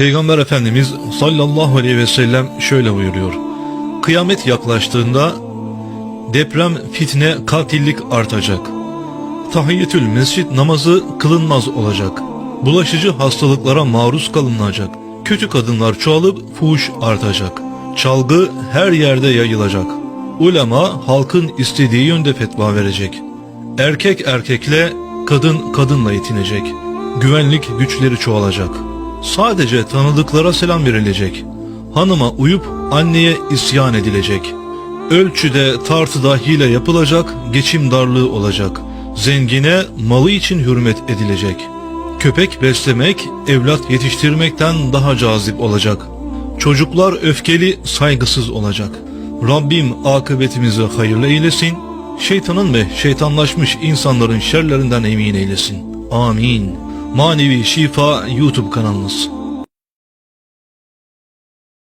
Peygamber Efendimiz sallallahu aleyhi ve sellem şöyle buyuruyor. Kıyamet yaklaştığında deprem, fitne, katillik artacak. Tahiyyetül mescid namazı kılınmaz olacak. Bulaşıcı hastalıklara maruz kalınacak. Kötü kadınlar çoğalıp fuhuş artacak. Çalgı her yerde yayılacak. Ulema halkın istediği yönde fetva verecek. Erkek erkekle, kadın kadınla yetinecek. Güvenlik güçleri çoğalacak. Sadece tanıdıklara selam verilecek. Hanıma uyup anneye isyan edilecek. Ölçüde tartıda hile yapılacak, geçim darlığı olacak. Zengine malı için hürmet edilecek. Köpek beslemek, evlat yetiştirmekten daha cazip olacak. Çocuklar öfkeli, saygısız olacak. Rabbim akıbetimizi hayırlı eylesin. Şeytanın ve şeytanlaşmış insanların şerlerinden emin eylesin. Amin. Manevi Şifa YouTube kanalımız.